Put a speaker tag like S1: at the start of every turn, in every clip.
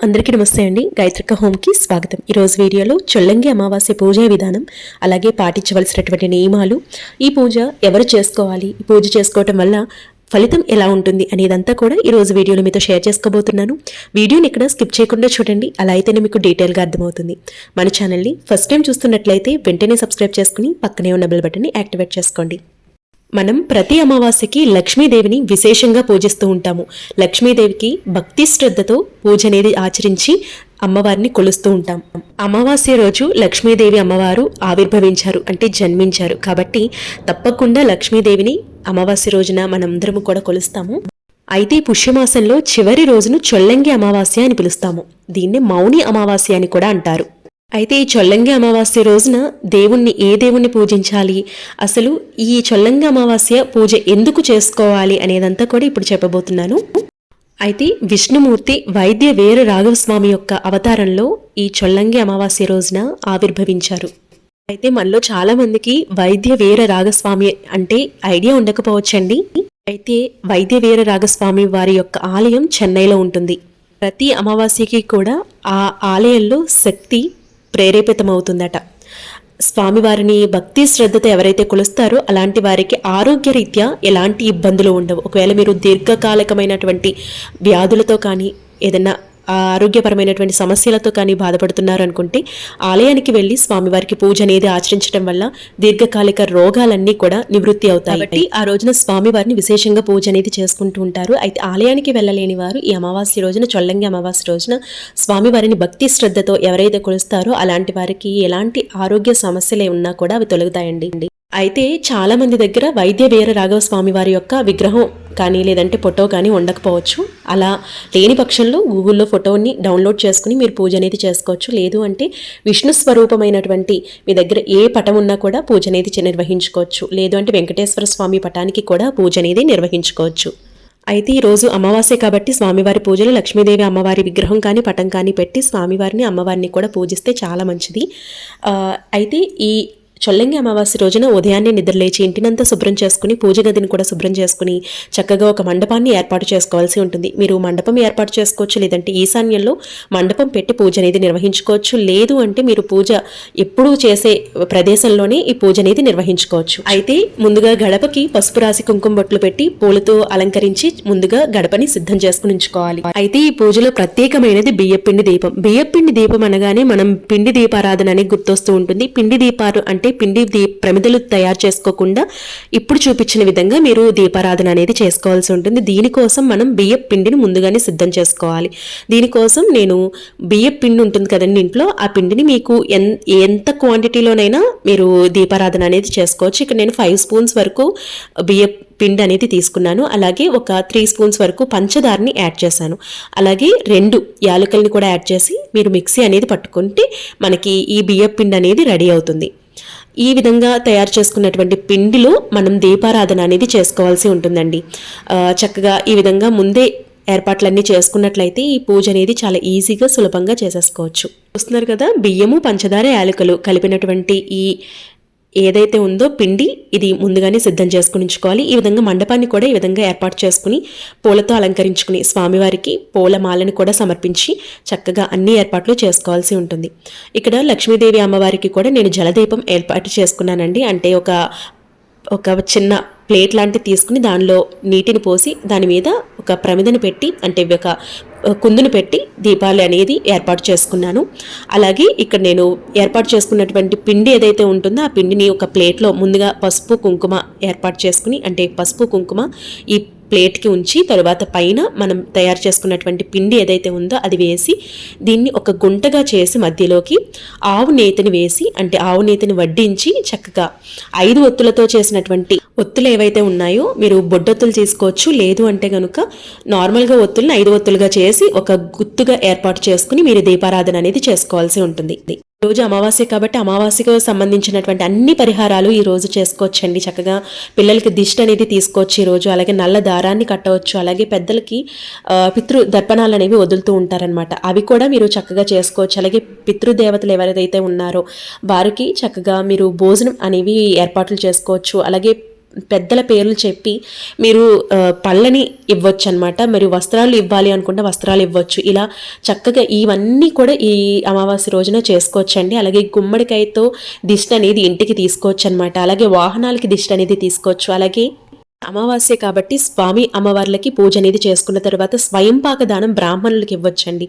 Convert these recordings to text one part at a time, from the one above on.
S1: అందరికీ నమస్తే అండి. గాయత్రిక హోమ్కి స్వాగతం. ఈరోజు వీడియోలో చొల్లంగి అమావాస్య పూజా విధానం అలాగే పాటించవలసినటువంటి నియమాలు ఈ పూజ ఎవరు చేసుకోవాలి ఈ పూజ చేసుకోవటం వల్ల ఫలితం ఎలా ఉంటుంది అనేదంతా కూడా ఈ రోజు వీడియోలో మీతో షేర్ చేసుకోబోతున్నాను. వీడియోని ఇక్కడ స్కిప్ చేయకుండా చూడండి. అలా అయితేనే మీకు డీటెయిల్గా అర్థమవుతుంది. మన ఛానల్ని ఫస్ట్ టైం చూస్తున్నట్లయితే వెంటనే సబ్స్క్రైబ్ చేసుకుని పక్కనే ఉన్న బెల్ బటన్ని యాక్టివేట్ చేసుకోండి. మనం ప్రతి అమావాస్యకి లక్ష్మీదేవిని విశేషంగా పూజిస్తూ ఉంటాము. లక్ష్మీదేవికి భక్తి శ్రద్ధతో పూజ అనేది ఆచరించి అమ్మవారిని కొలుస్తూ ఉంటాం. అమావాస్య రోజు లక్ష్మీదేవి అమ్మవారు ఆవిర్భవించారు అంటే జన్మించారు. కాబట్టి తప్పకుండా లక్ష్మీదేవిని అమావాస్య రోజున మనందరము కూడా కొలుస్తాము. అయితే పుష్యమాసంలో చివరి రోజును చొల్లంగి అమావాస్య అని పిలుస్తాము. దీన్ని మౌని అమావాస్య అని కూడా అంటారు. అయితే ఈ చొల్లంగి అమావాస్య రోజున దేవుణ్ణి ఏ దేవుణ్ణి పూజించాలి? అసలు ఈ చొల్లంగి అమావాస్య పూజ ఎందుకు చేసుకోవాలి అనేదంతా కూడా ఇప్పుడు చెప్పబోతున్నాను. అయితే విష్ణుమూర్తి వైద్య వీర రాఘవస్వామి యొక్క అవతారంలో ఈ చొల్లంగి అమావాస్య రోజున ఆవిర్భవించారు. అయితే మనలో చాలా మందికి వైద్య వీర రాగస్వామి అంటే ఐడియా ఉండకపోవచ్చండి. అయితే వైద్య వీర రాగస్వామి వారి యొక్క ఆలయం చెన్నైలో ఉంటుంది. ప్రతి అమావాస్యకి కూడా ఆ ఆలయంలో శక్తి ప్రేరేపితమవుతుందట. స్వామివారిని భక్తి శ్రద్ధతో ఎవరైతే కొలుస్తారో అలాంటి వారికి ఆరోగ్యరీత్యా ఎలాంటి ఇబ్బందులు ఉండవు. ఒకవేళ మీరు దీర్ఘకాలికమైనటువంటి వ్యాధులతో కానీ ఏదైనా ఆరోగ్యపరమైనటువంటి సమస్యలతో కానీ బాధపడుతున్నారు అనుకుంటే ఆలయానికి వెళ్ళి స్వామివారికి పూజ అనేది ఆచరించడం వల్ల దీర్ఘకాలిక రోగాలన్నీ కూడా నివృత్తి అవుతాయి. కాబట్టి ఆ రోజున స్వామివారిని విశేషంగా పూజ అనేది చేసుకుంటూ ఉంటారు. అయితే ఆలయానికి వెళ్ళలేని వారు ఈ అమావాస్య రోజున చొల్లంగి అమావాస్య రోజున స్వామివారిని భక్తి శ్రద్ధతో ఎవరైతే కొలుస్తారో అలాంటి వారికి ఎలాంటి ఆరోగ్య సమస్యలే ఉన్నా కూడా అవి తొలగుతాయండి. అయితే చాలా మంది దగ్గర వైద్య వీర రాఘవ స్వామి వారి యొక్క విగ్రహం కానీ లేదంటే ఫోటో కానీ ఉండకపోవచ్చు. అలా లేని పక్షంలో గూగుల్లో ఫోటోని డౌన్లోడ్ చేసుకుని మీరు పూజ అనేది చేసుకోవచ్చు. లేదు అంటే విష్ణు స్వరూపమైనటువంటి మీ దగ్గర ఏ పటం ఉన్నా కూడా పూజ అనేది నిర్వహించుకోవచ్చు. లేదు అంటే వెంకటేశ్వర స్వామి పటానికి కూడా పూజ అనేది నిర్వహించుకోవచ్చు. అయితే ఈరోజు అమావాస్య కాబట్టి స్వామివారి పూజలు లక్ష్మీదేవి అమ్మవారి విగ్రహం కానీ పటం కానీ పెట్టి స్వామివారిని అమ్మవారిని కూడా పూజిస్తే చాలా మంచిది. అయితే ఈ చొల్లంగి అమావాస్య రోజున ఉదయాన్నే నిద్రలేచి ఇంటినంతా శుభ్రం చేసుకుని పూజ గదిని కూడా శుభ్రం చేసుకుని చక్కగా ఒక మండపాన్ని ఏర్పాటు చేసుకోవాల్సి ఉంటుంది. మీరు మండపం ఏర్పాటు చేసుకోవచ్చు లేదంటే ఈశాన్యంలో మండపం పెట్టి పూజ అనేది నిర్వహించుకోవచ్చు. లేదు అంటే మీరు పూజ ఎప్పుడూ చేసే ప్రదేశంలోనే ఈ పూజ అనేది నిర్వహించుకోవచ్చు. అయితే ముందుగా గడపకి పసుపు రాసి కుంకుమ బొట్లు పెట్టి పూలతో అలంకరించి ముందుగా గడపని సిద్ధం చేసుకుని ఉంచుకోవాలి. అయితే ఈ పూజలో ప్రత్యేకమైనది బియ్యపిండి దీపం. బియ్యపిండి దీపం అనగానే మనం పిండి దీపారాధన అనేది గుర్తొస్తూ ఉంటుంది. పిండి దీపాలు అంటే అంటే పిండి దీ ప్రమిదలు తయారు చేసుకోకుండా ఇప్పుడు చూపించిన విధంగా మీరు దీపారాధన అనేది చేసుకోవాల్సి ఉంటుంది. దీనికోసం మనం బియ్య పిండిని ముందుగానే సిద్ధం చేసుకోవాలి. దీనికోసం నేను బియ్య పిండి ఉంటుంది కదండి ఇంట్లో ఆ పిండిని మీకు ఎంత క్వాంటిటీలోనైనా మీరు దీపారాధన అనేది చేసుకోవచ్చు. ఇక్కడ నేను ఫైవ్ స్పూన్స్ వరకు బియ్య పిండి అనేది తీసుకున్నాను. అలాగే ఒక త్రీ స్పూన్స్ వరకు పంచదారని యాడ్ చేశాను. అలాగే రెండు యాలకల్ని కూడా యాడ్ చేసి మీరు మిక్సీ అనేది పట్టుకుంటే మనకి ఈ బియ్య పిండి అనేది రెడీ అవుతుంది. ఈ విధంగా తయారు చేసుకున్నటువంటి పిండిలో మనం దీపారాధన అనేది చేసుకోవాల్సి ఉంటుందండి. చక్కగా ఈ విధంగా ముందే ఏర్పాట్లన్నీ చేసుకున్నట్లయితే ఈ పూజ అనేది చాలా ఈజీగా సులభంగా చేసేసుకోవచ్చు. చూస్తున్నారు కదా బియ్యము పంచదార యాలకులు కలిపినటువంటి ఈ ఏదైతే ఉందో పిండి ఇది ముందుగానే సిద్ధం చేసుకుని ఉంచుకోవాలి. ఈ విధంగా మండపాన్ని కూడా ఈ విధంగా ఏర్పాటు చేసుకుని పూలతో అలంకరించుకుని స్వామివారికి పూలమాలను కూడా సమర్పించి చక్కగా అన్ని ఏర్పాట్లు చేసుకోవాల్సి ఉంటుంది. ఇక్కడ లక్ష్మీదేవి అమ్మవారికి కూడా నేను జలదీపం ఏర్పాటు చేసుకున్నానండి. అంటే ఒక ఒక చిన్న ప్లేట్ లాంటిది తీసుకుని దానిలో నీటిని పోసి దాని మీద ఒక ప్రమిదను పెట్టి అంటే ఒక కుందును పెట్టి దీపాలు అనేది ఏర్పాటు చేసుకున్నాను. అలాగే ఇక్కడ నేను ఏర్పాటు చేసుకున్నటువంటి పిండి ఏదైతే ఉంటుందో ఆ పిండిని ఒక ప్లేట్లో ముందుగా పసుపు కుంకుమ ఏర్పాటు చేసుకుని అంటే పసుపు కుంకుమ ఈ ప్లేట్కి ఉంచి తరువాత పైన మనం తయారు చేసుకున్నటువంటి పిండి ఏదైతే ఉందో అది వేసి దీన్ని ఒక గుంటగా చేసి మధ్యలోకి ఆవు నేతిని వేసి అంటే ఆవు నేతిని వడ్డించి చక్కగా ఐదు ఒత్తులతో చేసినటువంటి ఒత్తులు ఏవైతే ఉన్నాయో మీరు బొడ్డొత్తులు తీసుకోవచ్చు. లేదు అంటే కనుక నార్మల్గా ఒత్తులను ఐదు ఒత్తులుగా చేసి ఒక గుత్తుగా ఏర్పాటు చేసుకుని మీరు దీపారాధన అనేది చేసుకోవాల్సి ఉంటుంది. రోజు అమావాస్య కాబట్టి అమావాస్యకు సంబంధించినటువంటి అన్ని పరిహారాలు ఈ రోజు చేసుకోవచ్చండి. చక్కగా పిల్లలకి దిష్టి అనేది తీసుకోవచ్చు ఈరోజు అలాగే నల్ల దారాన్ని కట్టవచ్చు. అలాగే పెద్దలకి పితృ దర్పణాలు అనేవి వదులుతూ ఉంటారనమాట అవి కూడా మీరు చక్కగా చేసుకోవచ్చు. అలాగే పితృదేవతలు ఎవరైతే ఉన్నారో వారికి చక్కగా మీరు భోజనం అనేవి ఏర్పాట్లు చేసుకోవచ్చు. అలాగే పెద్దల పేర్లు చెప్పి మీరు పళ్ళని ఇవ్వచ్చు అనమాట మరి వస్త్రాలు ఇవ్వాలి అనుకుంటే వస్త్రాలు ఇవ్వచ్చు. ఇలా చక్కగా ఇవన్నీ కూడా ఈ అమావాస్య రోజున చేసుకోవచ్చండి. అలాగే గుమ్మడికాయతో దిష్టి అనేది ఇంటికి తీసుకోవచ్చు అనమాట అలాగే వాహనాలకి దిష్టి అనేది తీసుకోవచ్చు. అలాగే అమావాస్య కాబట్టి స్వామి అమ్మవార్లకి పూజ అనేది చేసుకున్న తర్వాత స్వయంపాక దానం బ్రాహ్మణులకి ఇవ్వచ్చండి.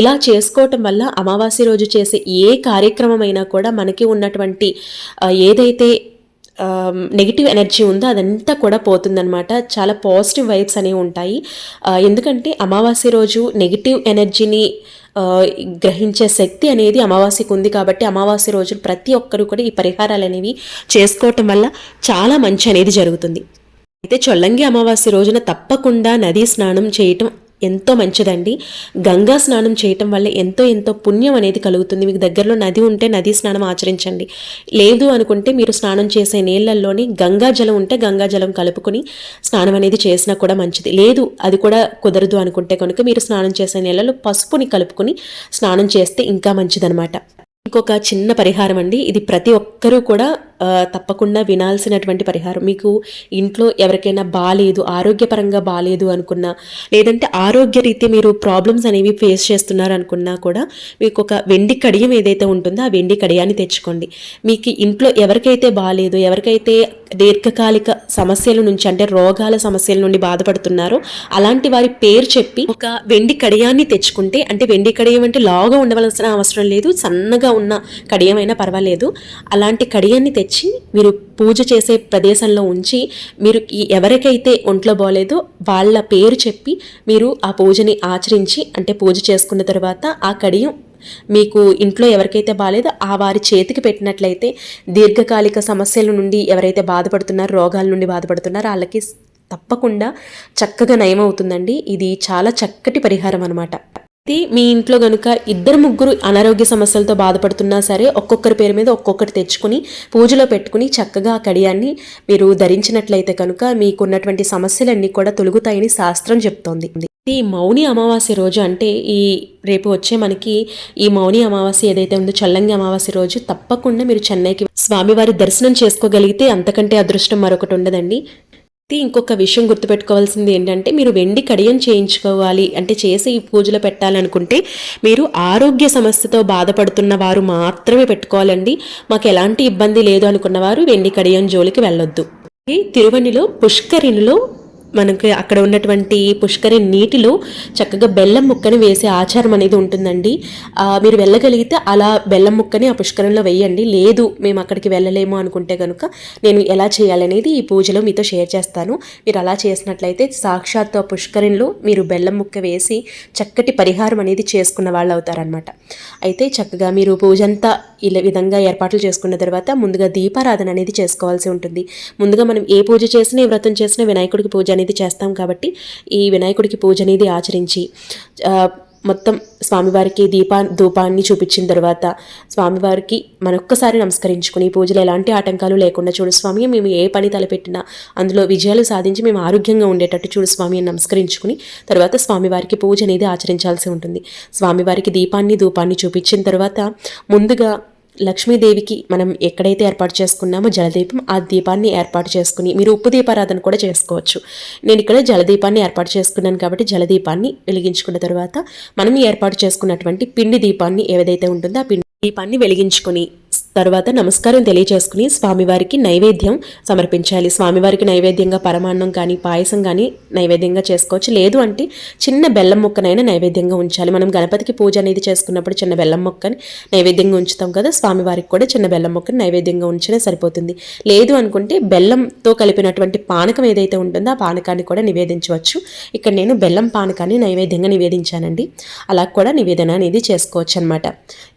S1: ఇలా చేసుకోవటం వల్ల అమావాస్య రోజు చేసే ఏ కార్యక్రమమైనా కూడా మనకి ఉన్నటువంటి ఏదైతే Um, నెగిటివ్ ఎనర్జీ ఉందో అదంతా కూడా పోతుందనమాట చాలా పాజిటివ్ వైబ్స్ అనేవి ఉంటాయి. Uh, ఎందుకంటే అమావాస్య రోజు నెగిటివ్ ఎనర్జీని uh, గ్రహించే శక్తి అనేది అమావాస్యకు ఉంది కాబట్టి అమావాస్య రోజు ప్రతి ఒక్కరూ కూడా ఈ పరిహారాలు అనేవి చేసుకోవటం వల్ల చాలా మంచి అనేది జరుగుతుంది. అయితే చొల్లంగి అమావాస్య రోజున తప్పకుండా నదీ స్నానం చేయటం ఎంతో మంచిదండి. గంగా స్నానం చేయటం వల్ల ఎంతో ఎంతో పుణ్యం అనేది కలుగుతుంది. మీకు దగ్గరలో నది ఉంటే నదీ స్నానం ఆచరించండి. లేదు అనుకుంటే మీరు స్నానం చేసే నీళ్ళల్లోని గంగా జలం ఉంటే గంగా జలం కలుపుకొని స్నానం అనేది చేసినా కూడా మంచిది. లేదు అది కూడా కుదరదు అనుకుంటే కనుక మీరు స్నానం చేసే నీళ్ళలో పసుపుని కలుపుకొని స్నానం చేస్తే ఇంకా మంచిదనమాట ఇంకొక చిన్న పరిహారం అండి. ఇది ప్రతి ఒక్కరూ కూడా తప్పకుండా వినాల్సినటువంటి పరిహారం. మీకు ఇంట్లో ఎవరికైనా బాగాలేదు ఆరోగ్యపరంగా బాగాలేదు అనుకున్నా లేదంటే ఆరోగ్య రీతి మీరు ప్రాబ్లమ్స్ అనేవి ఫేస్ చేస్తున్నారు అనుకున్నా కూడా మీకు ఒక వెండి కడియం ఏదైతే ఉంటుందో ఆ వెండి కడియాన్ని తెచ్చుకోండి. మీకు ఇంట్లో ఎవరికైతే బాగాలేదు ఎవరికైతే దీర్ఘకాలిక సమస్యల నుంచి అంటే రోగాల సమస్యల నుండి బాధపడుతున్నారో అలాంటి వారి పేరు చెప్పి ఒక వెండి కడియాన్ని తెచ్చుకుంటే అంటే వెండి కడియం అంటే లావుగా ఉండవలసిన అవసరం లేదు సన్నగా ఉన్న కడియమైనా పర్వాలేదు. అలాంటి కడియాన్ని తెచ్చు మీరు పూజ చేసే ప్రదేశంలో ఉంచి మీరు ఈ ఎవరికైతే ఒంట్లో బాగలేదో వాళ్ళ పేరు చెప్పి మీరు ఆ పూజని ఆచరించి అంటే పూజ చేసుకున్న తర్వాత ఆ కడియం మీకు ఇంట్లో ఎవరికైతే బాగాలేదో ఆ వారి చేతికి పెట్టినట్లయితే దీర్ఘకాలిక సమస్యల నుండి ఎవరైతే బాధపడుతున్నారో రోగాల నుండి బాధపడుతున్నారో వాళ్ళకి తప్పకుండా చక్కగా నయమవుతుందండి. ఇది చాలా చక్కటి పరిహారం అనమాట వ్యక్తి మీ ఇంట్లో గనుక ఇద్దరు ముగ్గురు అనారోగ్య సమస్యలతో బాధపడుతున్నా సరే ఒక్కొక్కరి పేరు మీద ఒక్కొక్కటి తెచ్చుకుని పూజలో పెట్టుకుని చక్కగా ఆ కడియాన్ని మీరు ధరించినట్లయితే కనుక మీకున్నటువంటి సమస్యలన్నీ కూడా తొలుగుతాయని శాస్త్రం చెప్తోంది. ఈ మౌని అమావాస్య రోజు అంటే ఈ రేపు వచ్చే మనకి ఈ మౌని అమావాస్య ఏదైతే ఉందో చల్లంగి అమావాస్య రోజు తప్పకుండా మీరు చెన్నైకి స్వామివారి దర్శనం చేసుకోగలిగితే అంతకంటే అదృష్టం మరొకటి ఉండదండి. ఇంకొక విషయం గుర్తుపెట్టుకోవాల్సింది ఏంటంటే మీరు వెండి కడియం చేయించుకోవాలి. అంటే చేసి ఈ పూజలో పెట్టాలనుకుంటే మీరు ఆరోగ్య సమస్యతో బాధపడుతున్న వారు మాత్రమే పెట్టుకోవాలండి. మాకు ఎలాంటి ఇబ్బంది లేదు అనుకున్న వారు వెండి కడియం జోలికి వెళ్ళొద్దు. తిరువణిలో పుష్కరిణిలో మనకి అక్కడ ఉన్నటువంటి పుష్కరి నీటిలో చక్కగా బెల్లం ముక్కని వేసే ఆచారం అనేది ఉంటుందండి. మీరు వెళ్ళగలిగితే అలా బెల్లం ముక్కని ఆ పుష్కరంలో వేయండి. లేదు మేము అక్కడికి వెళ్ళలేము అనుకుంటే కనుక నేను ఎలా చేయాలనేది ఈ పూజలో మీతో షేర్ చేస్తాను. మీరు అలా చేసినట్లయితే సాక్షాత్ ఆ పుష్కరంలో మీరు బెల్లం ముక్క వేసి చక్కటి పరిహారం అనేది చేసుకున్న వాళ్ళు అవుతారనమాట అయితే చక్కగా మీరు పూజ అంతా ఇలా విధంగా ఏర్పాట్లు చేసుకున్న తర్వాత ముందుగా దీపారాధన అనేది చేసుకోవాల్సి ఉంటుంది. ముందుగా మనం ఏ పూజ చేసినా ఏ వ్రతం చేసినా వినాయకుడికి పూజ అనేది చేస్తాం కాబట్టి ఈ వినాయకుడికి పూజ అనేది ఆచరించి మొత్తం స్వామివారికి దీపా ధూపాన్ని చూపించిన తర్వాత స్వామివారికి మనొక్కసారి నమస్కరించుకుని పూజలు ఎలాంటి ఆటంకాలు లేకుండా చూడు స్వామి మేము ఏ పని తలపెట్టినా అందులో విజయాలు సాధించి మేము ఆరోగ్యంగా ఉండేటట్టు చూడు స్వామి అని నమస్కరించుకుని తర్వాత స్వామివారికి పూజ అనేది ఆచరించాల్సి ఉంటుంది. స్వామివారికి దీపాన్ని ధూపాన్ని చూపించిన తర్వాత ముందుగా లక్ష్మీదేవికి మనం ఎక్కడైతే ఏర్పాటు చేసుకున్నామో జలదీపం ఆ దీపాన్ని ఏర్పాటు చేసుకుని మీరు ఉప్పు దీపారాధన కూడా చేసుకోవచ్చు. నేను ఇక్కడ జలదీపాన్ని ఏర్పాటు చేసుకున్నాను కాబట్టి జలదీపాన్ని వెలిగించుకున్న తర్వాత మనం ఏర్పాటు చేసుకున్నటువంటి పిండి దీపాన్ని ఏదైతే ఉంటుందో ఆ పిండి దీపాన్ని వెలిగించుకొని తర్వాత నమస్కారం తెలియచేసుకుని స్వామివారికి నైవేద్యం సమర్పించాలి. స్వామివారికి నైవేద్యంగా పరమాన్నం కానీ పాయసం కానీ నైవేద్యంగా చేసుకోవచ్చు. లేదు అంటే చిన్న బెల్లం ముక్కనైనా నైవేద్యంగా ఉంచాలి. మనం గణపతికి పూజ అనేది చేసుకున్నప్పుడు చిన్న బెల్లం ముక్కని నైవేద్యంగా ఉంచుతాం కదా స్వామివారికి కూడా చిన్న బెల్లం ముక్కని నైవేద్యంగా ఉంచినా సరిపోతుంది. లేదు అనుకుంటే బెల్లంతో కలిపినటువంటి పానకం ఏదైతే ఉంటుందో ఆ పానకాన్ని కూడా నివేదించవచ్చు. ఇక్కడ నేను బెల్లం పానకాన్ని నైవేద్యంగా నివేదించానండి. అలా కూడా నివేదన అనేది చేసుకోవచ్చు అనమాట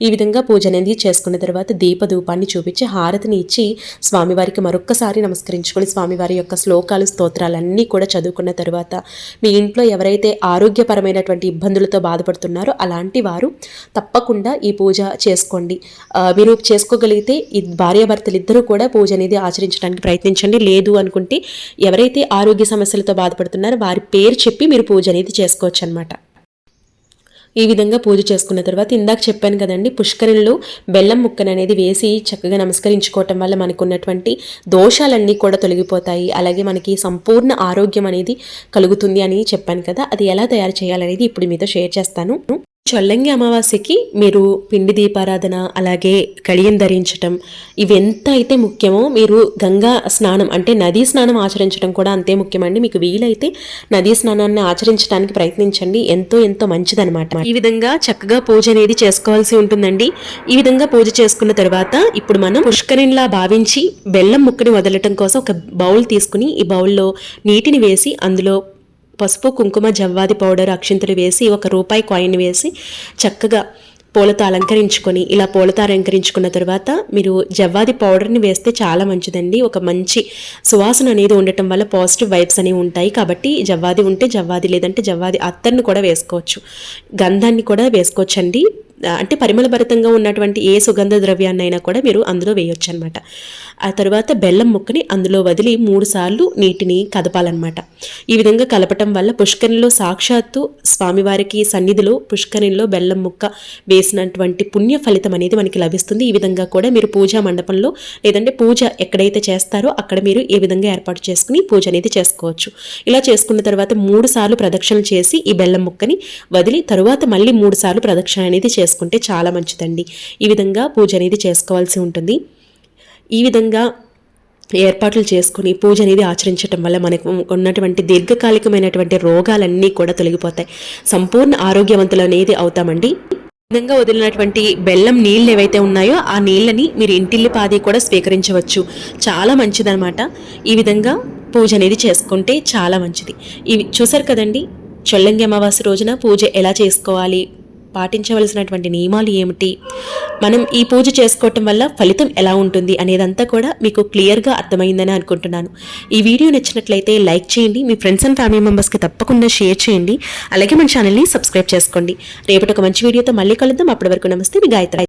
S1: ఈ విధంగా పూజ అనేది చేసుకున్న తర్వాత దీపధూపాన్ని చూపించి హారతిని ఇచ్చి స్వామివారికి మరొక్కసారి నమస్కరించుకొని స్వామివారి యొక్క శ్లోకాలు స్తోత్రాలన్నీ కూడా చదువుకున్న తర్వాత మీ ఇంట్లో ఎవరైతే ఆరోగ్యపరమైనటువంటి ఇబ్బందులతో బాధపడుతున్నారో అలాంటి వారు తప్పకుండా ఈ పూజ చేసుకోండి. మీరు చేసుకోగలిగితే ఈ భార్యాభర్తలు ఇద్దరూ కూడా పూజ అనేది ఆచరించడానికి ప్రయత్నించండి. లేదు అనుకుంటే ఎవరైతే ఆరోగ్య సమస్యలతో బాధపడుతున్నారో వారి పేరు చెప్పి మీరు పూజ అనేది చేసుకోవచ్చు అనమాట ఈ విధంగా పూజ చేసుకున్న తర్వాత ఇందాక చెప్పాను కదండి పుష్కరిణిలో బెల్లం ముక్కను అనేది వేసి చక్కగా నమస్కరించుకోవటం వల్ల మనకు ఉన్నటువంటి దోషాలన్నీ కూడా తొలగిపోతాయి. అలాగే మనకి సంపూర్ణ ఆరోగ్యం అనేది కలుగుతుంది అని చెప్పాను కదా అది ఎలా తయారు చేయాలనేది ఇప్పుడు మీతో షేర్ చేస్తాను. చొల్లంగి అమావాస్యకి మీరు పిండి దీపారాధన అలాగే కడియం ధరించటం ఇవి ఎంత అయితే ముఖ్యమో మీరు గంగా స్నానం అంటే నదీ స్నానం ఆచరించడం కూడా అంతే ముఖ్యమండి. మీకు వీలైతే నదీ స్నానాన్ని ఆచరించడానికి ప్రయత్నించండి. ఎంతో ఎంతో మంచిదనమాట ఈ విధంగా చక్కగా పూజ అనేది చేసుకోవాల్సి ఉంటుందండి. ఈ విధంగా పూజ చేసుకున్న తర్వాత ఇప్పుడు మనం పుష్కరిణిలా భావించి బెల్లం ముక్కని వదలటం కోసం ఒక బౌల్ తీసుకుని ఈ బౌల్లో నీటిని వేసి అందులో పసుపు కుంకుమ జవ్వాది పౌడర్ అక్షింతలు వేసి ఒక రూపాయి కాయిన్ వేసి చక్కగా పూలతో అలంకరించుకొని ఇలా పూలతో అలంకరించుకున్న తర్వాత మీరు జవ్వాది పౌడర్ని వేస్తే చాలా మంచిదండి. ఒక మంచి సువాసన అనేది ఉండటం వల్ల పాజిటివ్ వైబ్స్ అనేవి ఉంటాయి. కాబట్టి జవ్వాది ఉంటే జవ్వాది లేదంటే జవ్వాది అత్తర్ని కూడా వేసుకోవచ్చు. గంధాన్ని కూడా వేసుకోవచ్చండి. అంటే పరిమళభరితంగా ఉన్నటువంటి ఏ సుగంధ ద్రవ్యాన్నైనా కూడా మీరు అందులో వేయొచ్చు అనమాట ఆ తర్వాత బెల్లం ముక్కని అందులో వదిలి మూడు సార్లు నీటిని కదపాలన్నమాట. ఈ విధంగా కలపటం వల్ల పుష్కరిణిలో సాక్షాత్తు స్వామివారికి సన్నిధిలో పుష్కరిణిలో బెల్లం ముక్క వేసినటువంటి పుణ్య ఫలితం అనేది మనకి లభిస్తుంది. ఈ విధంగా కూడా మీరు పూజా మండపంలో లేదంటే పూజ ఎక్కడైతే చేస్తారో అక్కడ మీరు ఏ విధంగా ఏర్పాటు చేసుకుని పూజ అనేది చేసుకోవచ్చు. ఇలా చేసుకున్న తర్వాత మూడు సార్లు ప్రదక్షిణ చేసి ఈ బెల్లం ముక్కని వదిలి తరువాత మళ్ళీ మూడు సార్లు ప్రదక్షిణ అనేది చేసుకుంటే చాలా మంచిదండి. ఈ విధంగా పూజ అనేది చేసుకోవాల్సి ఉంటుంది. ఈ విధంగా ఏర్పాట్లు చేసుకుని పూజ అనేది ఆచరించడం వల్ల మనకు ఉన్నటువంటి దీర్ఘకాలికమైనటువంటి రోగాలన్నీ కూడా తొలగిపోతాయి. సంపూర్ణ ఆరోగ్యవంతులు అనేది అవుతామండి. ఈ విధంగా వదిలినటువంటి బెల్లం నీళ్ళు ఏవైతే ఉన్నాయో ఆ నీళ్ళని మీరు ఇంటిల్లి పాది కూడా స్వీకరించవచ్చు. చాలా మంచిదనమాట ఈ విధంగా పూజ అనేది చేసుకుంటే చాలా మంచిది. ఇవి చూసారు కదండి? చొల్లంగి అమావాస్య రోజున పూజ ఎలా చేసుకోవాలి? పాటించవలసినటువంటి నియమాలు ఏమిటి? మనం ఈ పూజ చేసుకోవటం వల్ల ఫలితం ఎలా ఉంటుంది అనేదంతా కూడా మీకు క్లియర్గా అర్థమైందని అనుకుంటున్నాను. ఈ వీడియో నచ్చినట్లయితే లైక్ చేయండి మీ ఫ్రెండ్స్ అండ్ ఫ్యామిలీ మెంబర్స్కి తప్పకుండా షేర్ చేయండి. అలాగే మన ఛానల్ని సబ్స్క్రైబ్ చేసుకోండి. రేపటి ఒక మంచి వీడియోతో మళ్ళీ కలుద్దాం. అప్పటి వరకు నమస్తే మీ గాయత్రి.